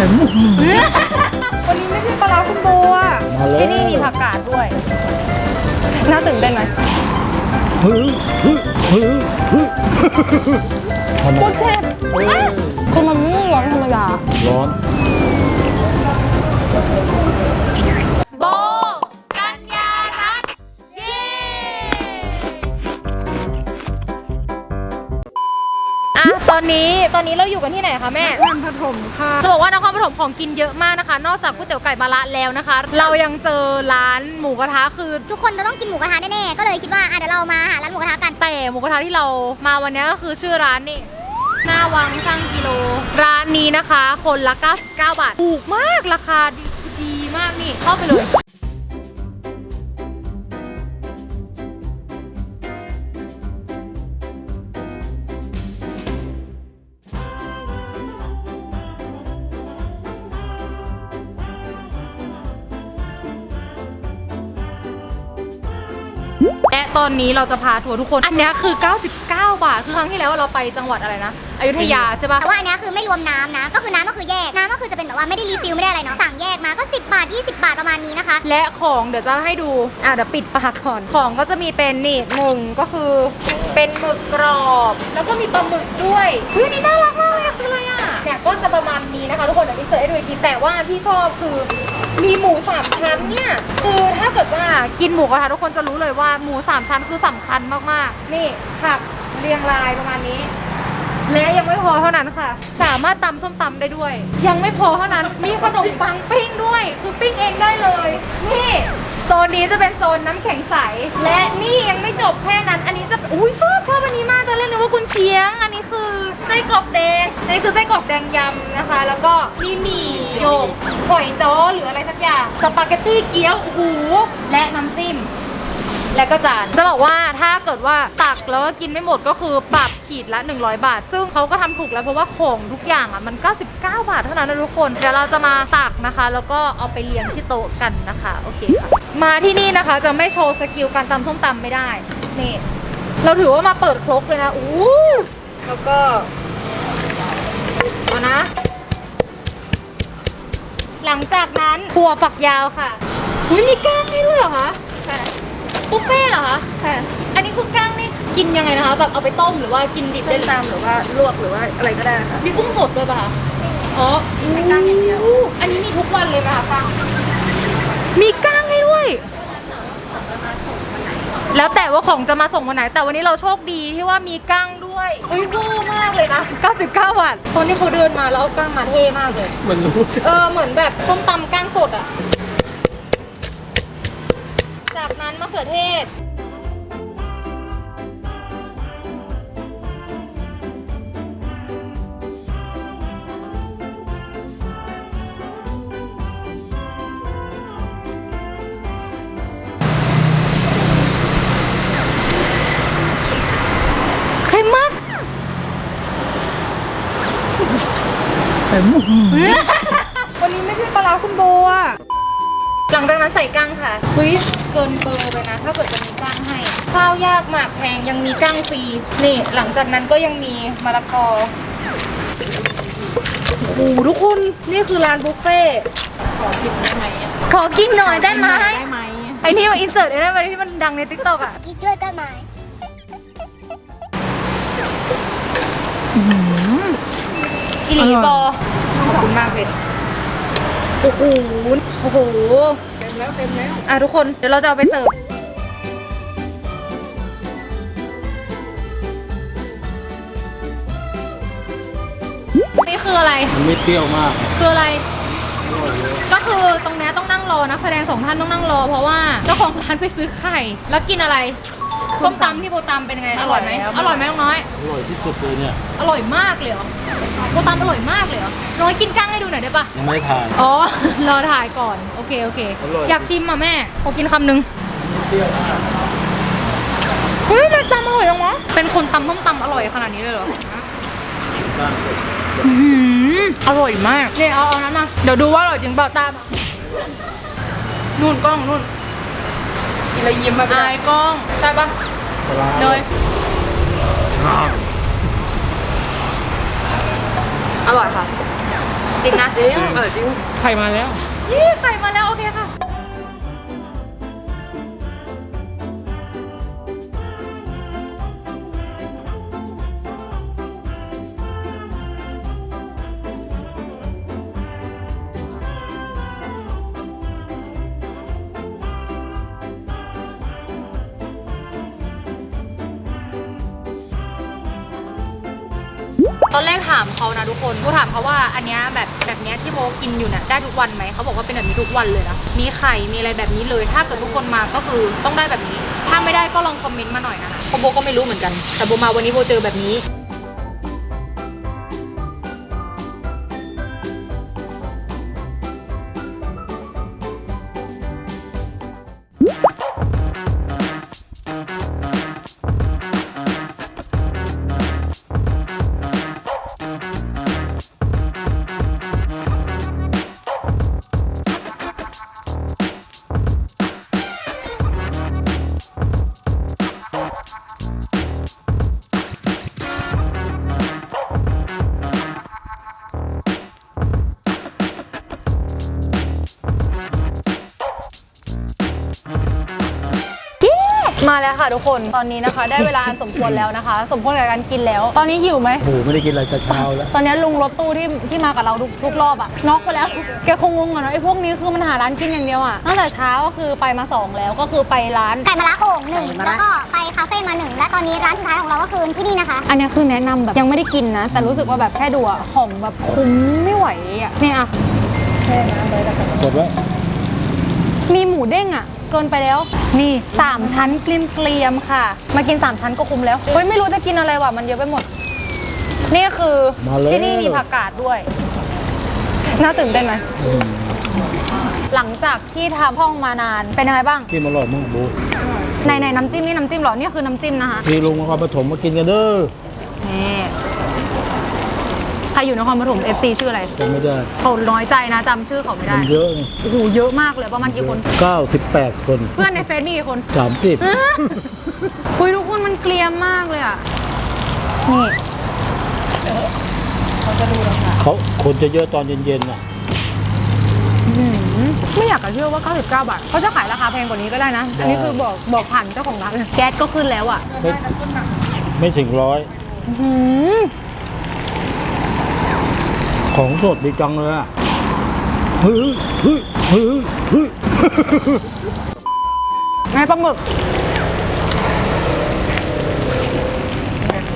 แต่หมูวันนี้ไม่ใช่ปลาร้าคุณโบอะมาแล้ว ที่นี่มีผักกาดด้วย น่าตื่นเต้นไหมเฮ้ยเฮ้ยเฮ้ยเฮ้ยทำไมโคตรเผ็ดอะคือมันไม่ร้อนธรรมดาร้อน ตอนนี้ตอนนี้เราอยู่กันที่ไหนคะแม่ นครปฐมค่ะจะบอกว่านครปฐมของกินเยอะมากนะคะ นอกจากก๋วยเตี๋ยวไก่มะระแล้วนะคะ เรายังเจอร้านหมูกระทะคือทุกคนจะต้องกินหมูกระทะแน่ๆ ก็เลยคิดว่าอะเดี๋ยวเรามาหาร้านหมูกระทะกัน แต่หมูกระทะที่เรามาวันนี้ก็คือชื่อร้านนี่หน้าวังช่างกิโล ร้านนี้นะคะ คนละ 99 บาทถูกมากราคาดีดีมากนี่เข้าไปเลย และตอนนี้เราจะพาทัวร์ทุกคน อันเนี้ยคือ 99 บาท คือครั้งที่แล้วเราไปจังหวัดอะไรนะ อยุธยาใช่ปะแต่ว่าอันเนี้ยคือไม่รวมน้ำนะ ก็คือน้ำก็คือแยก น้ำก็คือจะเป็นแบบว่าไม่ได้รีฟิลไม่ได้อะไรเนาะสั่งแยกมาก็ 10 บาท 20 บาทประมาณนี้นะคะ และของเดี๋ยวจะให้ดู อะเดี๋ยวปิดปากก่อน ของก็จะมีเป็นนี่หนึ่งก็คือเป็นหมึกกรอบ แล้วก็มีปลาหมึกด้วยเฮ้ยนี่น่ารักมากเลยอะคืออะไรอะเนี่ยก็จะประมาณนี้นะคะทุกคนเดี๋ยวพี่เสิร์ชให้ดูอีกทีแต่ว่าที่ชอบคือ มีหมูสามชั้นเนี่ย คือถ้าเกิดว่ากินหมูกระทะทุกคนจะรู้เลยว่าหมูสามชั้นคือสำคัญมากๆ นี่ผักเรียงรายประมาณนี้ และยังไม่พอเท่านั้นค่ะ สามารถตำส้มตำได้ด้วย ยังไม่พอเท่านั้น มีขนมปังปิ้งด้วย คือปิ้งเองได้เลย นี่ โซนนี้จะเป็นโซนน้ำแข็งใส และนี่ยังไม่จบ กรอกแดงยำนะคะ แล้วก็มีหมี่โยกหอยจ้อหรืออะไรสักอย่างสปาเกตตี้เกี๊ยวโอ้โหและน้ำจิ้ม และก็จานจะบอกว่าถ้าเกิดว่าตักแล้วก็กินไม่หมดก็คือปรับขีดละ 100 บาท ซึ่งเขาก็ทำถูกแล้วเพราะว่าของทุกอย่างอะมัน 99 บาทเท่านั้นนะทุกคนเดี๋ยวเราจะมาตักนะคะ แล้วก็เอาไปเรียงที่โต๊ะกันนะคะโอเคค่ะมาที่นี่นะคะจะไม่โชว์สกิลการตำส้มตำไม่ได้นี่เราถือว่ามาเปิดครกเลยนะอู้แล้วก็ เอานะ หลังจากนั้นถั่วฝักยาวค่ะอุ้ยมีก้างให้ด้วยเหรอคะค่ะบุฟเฟ่ต์เหรอคะ ค่ะอันนี้คือก้างนี่กินยังไงนะคะแบบเอาไปต้มหรือว่ากินดิบส้ได้มเลยตำหรือว่าลวกหรือว่าอะไรก็ได้ค่ะ มีกุ้งสดด้วยป่ะคะ อ๋อใช้ก้างอย่างเดียว อันนี้มีทุกวันเลยไหมคะก้าง มีก้างให้ด้วย แล้วแต่ว่าของจะมาส่งวันไหน แต่วันนี้เราโชคดีที่ว่ามีก้าง ด้วยเฮ้ยเวอร์มากเลยนะ 99 บาท ตอนที่เขาเดินมาแล้วเอาก้างมาเท่มากเลยมันรู้เออ เหมือนแบบส้มตำก้างสดอะ จากนั้นมะเขือเทศ แต่หมูวันนี้ไม่ใช่ปลาร้าคุณโบอะ หลังจากนั้นใส่กั้งค่ะเฮ้ยเกินเบอร์ไปนะ ถ้าเกิดจะมีกั้งให้ ข้าวยากหมากแพงยังมีกั้งฟรี นี่ หลังจากนั้นก็ยังมีมะละกอโอ้โหทุกคน นี่คือร้านบุฟเฟ่ต์ขอหยิบได้ไหมอะขอกินหน่อยได้ไหมได้ไหมไอ้นี่มาอินเสิร์ตไอ้นั่นมาที่มันดังในทิกตอกอะ กินด้วยได้ไหม อิลีบอขอบคุณมากเลยโอ้โหโอ้โห เต็มแล้วเต็มแล้วอะทุกคน เดี๋ยวเราจะเอาไปเสิร์ฟนี่คืออะไร มันไม่เปรี้ยวมากคืออะไร ก็คือตรงเนี้ยต้องนั่งรอนักแสดงสองท่านต้องนั่งรอ เพราะว่าเจ้าของร้านไปซื้อไข่ แล้วกินอะไร ส้มตำที่โบตำเป็นไง อร่อยไหมอร่อยไหมน้องน้อย อร่อยที่สุดเลยเนี่ย อร่อยมากเลยเหรอโบตำอร่อยมากเลยเหรอ น้อยกินกั้งให้ดูหน่อยได้ปะยังไม่ทาน อ๋อ รอถ่ายก่อน โอเค โอเค อร่อย อยากชิมอะแม่ขอกินคำหนึ่งเปรี้ยวมากเฮ้ยแต่ตำอร่อยจังวะเป็นคนตำต้มตำอร่อยขนาดนี้เลยเหรอก้างอื้อหืออร่อยมากเนี่ยเอาเอานั้นมาเดี๋ยวดูว่าอร่อยจริงเปล่าตามมานู่นกล้องนู่น กินแล้วยิ้มมาอายกล้องได้ปะปลาร้าเลยอ่าอร่อยค่ะ จริงนะจริง เออจริง ไข่มาแล้ว ยี่ไข่มาแล้ว โอเคค่ะ ตอนแรกถามเขานะทุกคนกูถามเขาว่าอันเนี้ยแบบแบบเนี้ยที่โมกินอยู่เนี่ยได้ทุกวันไหมเขาบอกว่าเป็นแบบนี้ทุกวันเลยนะมีไข่มีอะไรแบบนี้เลย ถ้าเกิดทุกคนมาก็คือต้องได้แบบนี้ ถ้าไม่ได้ก็ลองคอมเมนต์มาหน่อยนะคะเพราะโบก็ไม่รู้เหมือนกัน แต่โบมาวันนี้โบเจอแบบนี้ มาแล้วค่ะทุกคน ตอนนี้นะคะ ได้เวลาอันสมควรแล้วนะคะ สมควรกับการกินแล้ว ตอนนี้หิวไหม โอ้โหไม่ได้กินอะไรแต่เช้าแล้ว ตอนนี้ลุงรถตู้ที่ที่มากับเราทุกทุกรอบอะน็อกไปแล้ว แกคงงงอะเนาะไอ้พวกนี้คือมันหาร้านกินอย่างเดียวอะตั้งแต่เช้าก็คือไปมาสองแล้วก็คือไปร้าน ไก่มะระโอ่งหนึ่งแล้วก็ไปคาเฟ่มาหนึ่งและตอนนี้ร้านสุดท้ายของเราก็คือที่นี่นะคะ อันนี้คือแนะนำแบบยังไม่ได้กินนะ แต่รู้สึกว่าแบบแค่ดูอะของแบบคุ้มไม่ไหวอะเนี่ยอะเสร็จแล้วมีหมูเด้งอะ เกินไปแล้ว นี่สามชั้นเกลียมเกลียมๆค่ะ มากินสามชั้นก็คุ้มแล้ว เฮ้ย ไม่รู้จะกินอะไรว่ะ มันเยอะไปหมด นี่คือมาเลยที่นี่มีผักกาดด้วย น่าตื่นเต้นไหม หลังจากที่ทำห้องมานาน เป็นยังไงบ้าง กินอร่อยมากโบในในน้ำจิ้มนี่น้ำจิ้มเหรอ นี่คือน้ำจิ้มนะคะ ที่ลุงนครปฐมมากินกันเด้อ นี่ใค รอยู่นครปฐม FC ชื่ออะไรจำไม่ได้เขาน้อยใจนะจำชื่อเขาไม่ได้มันเยอะไงโอ้โหเยอะมากเลยประมาณกี่คน 98 คนเพื่อนในเฟซมีกี่คน 30 คุยทุกคนมันเกลียมมากเลยอะ นี่ เขาคนจะเยอะตอนเย็นๆน่ะอื้อหือไม่อยากจะเชื่อว่า 99 บาทเขาจะขายราคาแพงกว่านี้ก็ได้นะ อันนี้คือบอกบอกผ่านเจ้าของร้านเลยแก๊สก็ขึ้นแล้วอะไม่ไม่ถึงร้อยอื้อหือ ของสดดีจังเลยอะเฮ้ยเฮ้ยเฮ้ยเฮ้ยไงปลาหมึก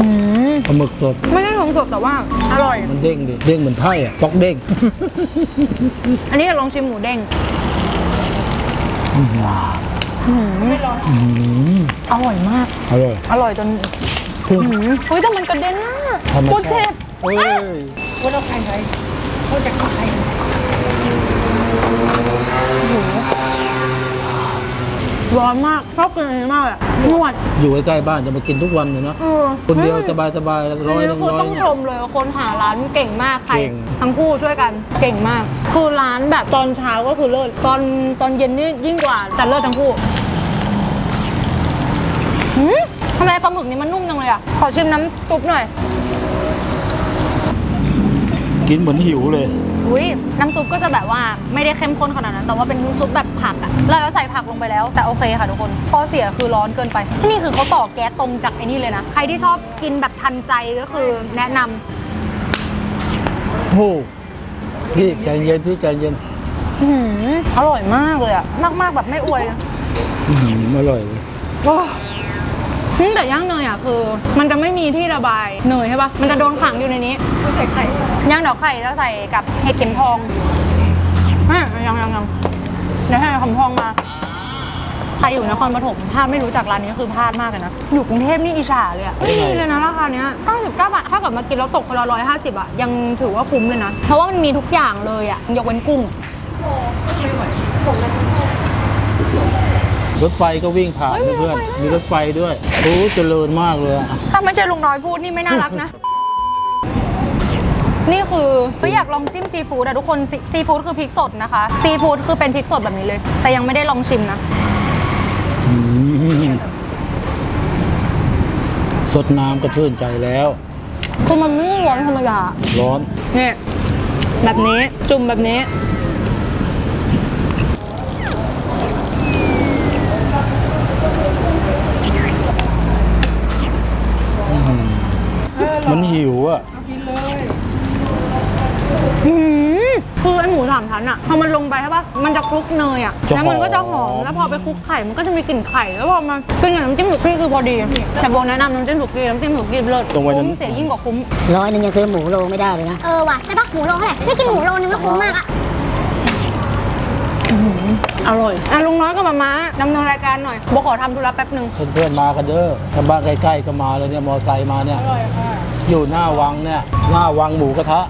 อืมปลาหมึกสด ไม่ได้ถุงสดแต่ว่า อร่อย มันเด้งดิเด้งเหมือนไพ่อะป๊อกเด้ง อันนี้อยากลองชิมหมูเด้งอื้อหืออร่อยมาก อร่อย อร่อยจนพุ่งอื้อหือเฮ้ยแต่มันกระเด็นน่ะธรรมโคตรชาเจ็บติเอ้ย ว่าเราใครไหนเขาจะขายร้อนมากชอบกินอันนี้มากเลยอะนวด อยู่ใกล้ๆบ้านจะมากินทุกวันเลยเนาะเออคนเดียวฮ้สบายๆร้อยอันหนี้นึ่งคือร้อยต้องเนี่ชยมเลยว่าคนหาร้านเก่งมากใครเก่ง ทั้งคู่ช่วยกันเก่งมาก คือร้านแบบตอนเช้าก็คือเลิศตอนตอนเย็นนี่ยิ่งกว่า แต่เลิศทั้งคู่หืมทำไมปลาหมึกนี่มันนุ่มจังเลยอะขอชิมน้ำซุปหน่อย กินเหมือนหิวเลย อุ้ยน้ำซุปก็จะแบบว่าไม่ได้เข้มข้นขนาดนั้น แต่ว่าเป็นน้ำซุปแบบผักอะแล้วเราใส่ผักลงไปแล้ว แต่โอเคค่ะทุกคน ข้อเสียคือร้อนเกินไป ที่นี่คือเขาต่อแก๊สตรงจากไอ้นี่เลยนะ ใครที่ชอบกินแบบทันใจก็คือแนะนำโอ้พี่ใจเย็นพี่ใจเย็นอื้อหืออร่อยมากเลยอะมากๆแบบไม่อวยเลยอื้อหืออร่อยเลย โอ้ นี่แต่ย่างเนยอะคือ มันจะไม่มีที่ระบายเนยใช่ปะมันจะโดนขังอยู่ในนี้ใส่ไข่ย่างดอกไข่จะใส่กับเห็ดเข็มทองอะยังยังยังเดี๋ยวให้เข็มทองมาใครอยู่นครปฐมถ้าไม่รู้จักร้านนี้คือพลาดมากเลยนะ อยู่กรุงเทพนี่อิจฉาเลยอะไม่มีเลยนะราคาเนี้ย99 บาท ถ้าเกิดมากินแล้วตกคนละ150อะยังถือว่าคุ้มเลยนะ เพราะว่ามันมีทุกอย่างเลยอะยกเว้นกุ้ง รถไฟก็วิ่งผ่านเฮ้ยเพื่อนมีรถไฟด้วย มีรถไฟด้วยโอ้เจริญมากเลยอะถ้าไม่ใช่ลุงน้อยพูดนี่ไม่น่ารักนะ นี่คือไม่อยากลองจิ้มซีฟู้ดอะทุกคนซีฟู้ดคือพริกสดนะคะ ซีฟู้ดคือเป็นพริกสดแบบนี้เลย แต่ยังไม่ได้ลองชิมนะ อืมสดน้ำก็ชื่นใจแล้ว คือมันไม่ร้อนธรรมดาร้อน เนี่ยแบบนี้จุ่มแบบนี้ มันหิวอะอืมคือไอหมูสามชั้นอะพอมันลงไปใช่ปะมันจะคลุกเนยอะจะแล้วมันก็จะหอมหอม แล้วพอไปคลุกไข่ มันก็จะมีกลิ่นไข่ แล้วพอมากินกับน้ำจิ้มสุกี้คือพอดี แต่โบแนะนำน้ำจิ้มสุกี้ น้ำจิ้มสุกี้เลิศตรงไว้นั้น คุ้มเสียยิ่งกว่าคุ้ม ร้อยหนึงยังซื้อหมูโลไม่ได้เลยนะ เออว่ะใช่ปะหมูโลเท่าไหร่ไม่กินหมูโลนึงก็คุ้มมากอะ อร่อย อะลุงน้อยกับมาม่าดำเนินรายการหน่อยโบขอทำธุระแป๊บหนึ่งเพื่อนๆมากันเด้อถ้าบ้านใกล้ๆก็มาเลยเนี่ย มอไซค์มาเนี่ยอยู่ หน้าวังเนี่ย หน้าวังหมูกระทะ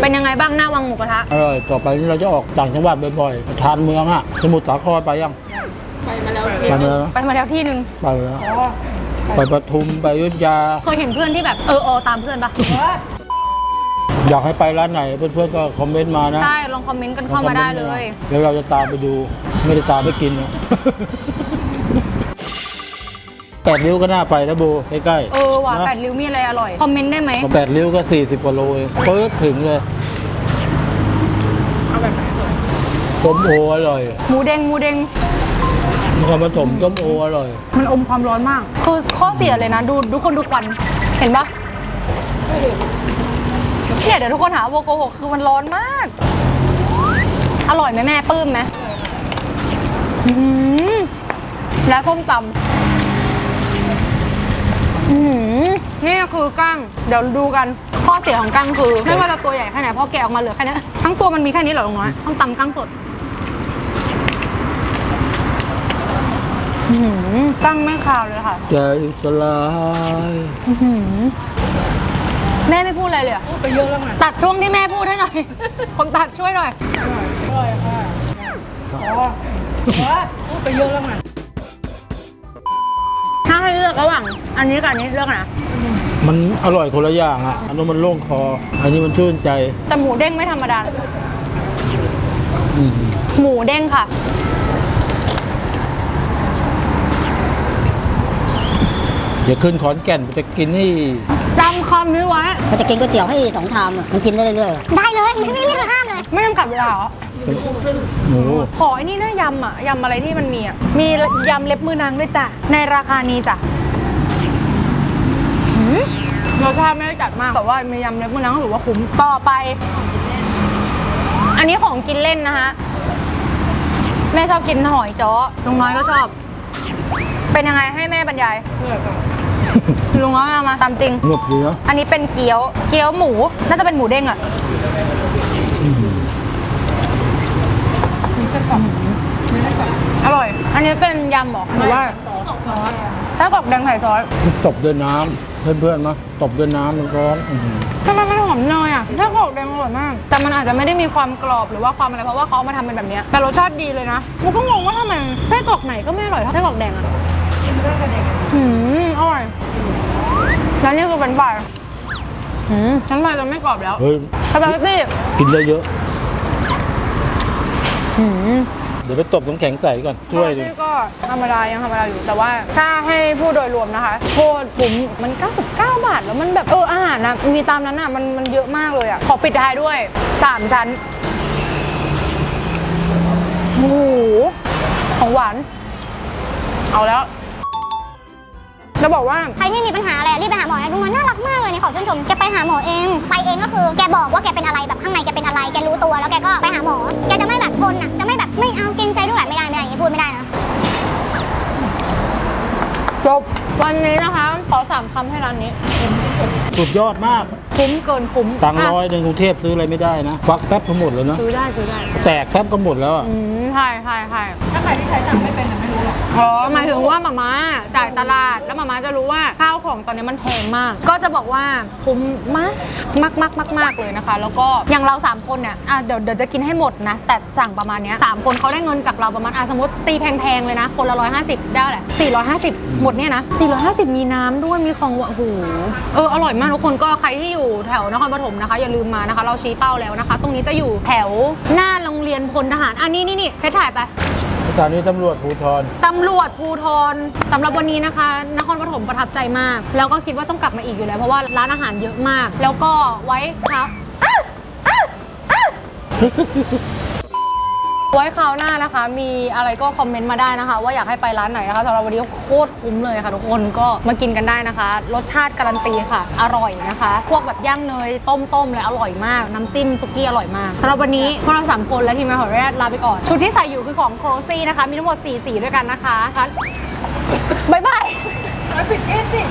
เป็นยังไงบ้างหน้าวังหมูกระทะ อร่อย ต่อไปนี้เราจะออกต่างจังหวัดบ่อยๆ ทานเมืองอะสมุทรสาครไปยัง ไปมาแล้วไปมาแล้ว ไปมาแล้วที่หนึ่งไปแล้ว ไปปทุม ไปอยุธยา เคยเห็นเพื่อนที่แบบเออเออตามเพื่อนปะอยากให้ไปร้านไหนเพื่อนๆก็คอมเมนต์มานะใช่ ลองคอมเมนต์กันเข้ามาได้เลย เดี๋ยวเราจะตามไปดู ไม่ได้ตามไปกินนะ แปดริ้วก็น่าไปนะโบใกล้ๆเออว่ะนะแปดริ้วมีอะไรอร่อย คอมเมนต์ได้ไหมแปดริ้วก็ 40กว่าโลเองปึ๊บถึงเลยต้มโออร่อยหมูเด้งหมูเด้งนครปฐมต้มโออร่อย มันอมความร้อนมาก คือข้อเสียเลยนะ ดูดูคนดูควัน เห็นปะเนี่ยเดี๋ยวทุกคนหาว่าโบโกหกคือมันร้อนมาก อร่อยไหมแม่ปลื้มไหมอื้อหือและส้มตำ อื้อหือนี่คือกั้ง เดี๋ยวดูกัน ข้อเสียของกั้งคือ ไม่ว่าเราตัวใหญ่แค่ไหนเพราะแกะออกมาเหลือแค่เนี้ยทั้งตัวมันมีแค่นี้เหรอลุงน้อย ต้องตำกั้งสดอื้อหือกั้งไม่คาวเลยค่ะ ใจสลายแม่ไม่พูดอะไรเลยอะไปเยอะแล้วไงตัดช่วงที่แม่พูดให้หน่อย คนตัดช่วยหน่อย อร่อยค่ะอ๋อพูดไปเยอะแล้วไง ถ้าให้เลือกระหว่างอันนี้กับอันนี้เลือกนะมันอร่อยคนละอย่างอะ อันนู้นมันโล่งคอ อันนี้มันชื่นใจ แต่หมูเด้งไม่ธรรมดา อืมหมูเด้งค่ะ เดี๋ยวขึ้นขอนแก่นจะกินให้จำคำนี้ไว้ มันจะกินก๋วยเตี๋ยวให้สองชามอะมันกินได้เรื่อยๆอะได้เลย ไม่ไม่ไม่เคยห้ามเลย ไม่จำกัดเวลาเหรอ หมูขอไอ้นี่นะยำอะยำอะไรที่มันมีอะมียำเล็บมือนางด้วยจ้ะในราคานี้จ้ะหืมรสชาติไม่ได้จัดมากแต่ว่ามียำเล็บมือนางก็ถือว่าคุ้มต่อไป อันนี้ของกินเล่นนะคะแม่ชอบกินหอยจ้อลุงน้อยก็ชอบ เป็นยังไงให้แม่บรรยายลุงน้อยเอามาตามจริงเงือบดีนะอันนี้เป็นเกี๊ยว เกี๊ยวหมู น่าจะเป็นหมูเด้งอะ อร่อยอันนี้เป็นยำเหรอหรือว่าถ้ากรอกแดงใส่ซอสตบด้วยน้ำเพื่อนๆมาตบด้วยน้ำมันร้อนอื้อหือทำไมมันหอมเนยอะถ้ากรอกแดงอร่อยมาก แต่มันอาจจะไม่ได้มีความกรอบหรือว่าความอะไรเพราะว่าเขาเอามาทำเป็นแบบเนี้ยแต่รสชาติดีเลยนะกูก็งงว่าทำไมไส้กรอกไหนก็ไม่อร่อยเท่าไส้กรอกแดงอะหืมอร่อยแล้วนี่คือเป็นฝ่ายหืมชั้นฝ่ายจะไม่กรอบแล้วเฮ้ยสปาเกตตี้กินได้เยอะหืมเดี๋ยวไปตบน้ำแข็งใส่ก่อนถ้วยหนึงนี่ก็ธรรมดายังธรรมดาอยู่แต่ว่าถ้าให้พูดโดยรวมนะคะโทษผมมัน 99 บาทแล้วมันแบบเอออาหารนะมีตามนั้นอะมันมันเยอะมากเลยอะขอปิดท้ายด้วย 3 ชั้นโอ้โหของหวาน เอาแล้ว จะบอกว่า ใครที่มีปัญหาอะไรรีบไปหาหมอนะลุงน้อยน่ารักมากเลยเนี่ยขอชื่นชมแกไปหาหมอเอง ไปเองก็คือแกบอกว่าแกเป็นอะไรแบบข้างในแกเป็นอะไรแกรู้ตัวแล้วแกก็ไปหาหมอ แกจะไม่แบบทนอะจะไม่แบบไม่เอาเกรงใจลูกหลานไม่ได้ไม่ได้อย่างนี้พูดไม่ได้นะจบวันนี้นะคะ ขอสามคำให้ร้านนี้ สุดยอดมาก คุ้มเกินคุ้มตังค์ะร้อยหนึ่งกรุงเทพซื้ออะไรไม่ได้นะ ฟักแป๊บก็หมดแล้วนะซื้อได้ซื้อได้ แตกแป๊บก็หมดแล้วอะอืมใช่ใช่ใช่ถ้า ใครที่ใช้จ่ายไม่เป็นน่ะไม่รู้หรอกอ๋อหมายถึงว่าหมาม่าจ่ายตลาดแล้วหมาม่าจะรู้ว่าข้าวของตอนนี้มันแพงมาก ก็จะบอกว่าคุ้มมากมากมากมากมากเลยนะคะ แล้วก็อย่างเรา 3 คนเนี่ยอะเดี๋ยวเดี๋ยวจะกินให้หมดนะ แต่สั่งประมาณเนี้ยสามคนเขาได้เงินจากเราประมาณอะสมมติตีแพงๆเลยนะ คนละ150ได้แหละ450หมดเนี่ยนะ450มีน้ำด้วยมีของหวานโอ้โหเอออร่อยมากทุกคนก็ใครที่อยู่แถวนครปฐมนะคะ อย่าลืมมานะคะ เราชี้เป้าแล้วนะคะ ตรงนี้จะอยู่แถวหน้าโรงเรียนพลทหารอันนี้นี่นี่เพชรถ่ายไป สถานีตำรวจภูธร ตำรวจภูทรสำหรับวันนี้นะคะ นครปฐมประทับใจมาก แล้วก็คิดว่าต้องกลับมาอีกอยู่แล้ว เพราะว่าร้านอาหารเยอะมาก แล้วก็ไว้ครับ ไว้คราวหน้านะคะ มีอะไรก็คอมเมนต์มาได้นะคะ ว่าอยากให้ไปร้านไหนนะคะสำหรับวันนี้โคตรคุ้มเลยค่ะ ทุกคนก็มากินกันได้นะคะ รสชาติการันตีค่ะ อร่อยนะคะ พวกแบบย่างเนยต้มๆเลยอร่อยมาก น้ำจิ้มซุกี้อร่อยมากสำหรับวันนี้พวกเราสามคนและทีมงานของแรดลาไปก่อน ชุดที่ใส่อยู่คือของโครซี่นะคะ มีทั้งหมด4สีด้วยกันนะคะบ๊ายบายปิดเอ็ดดิ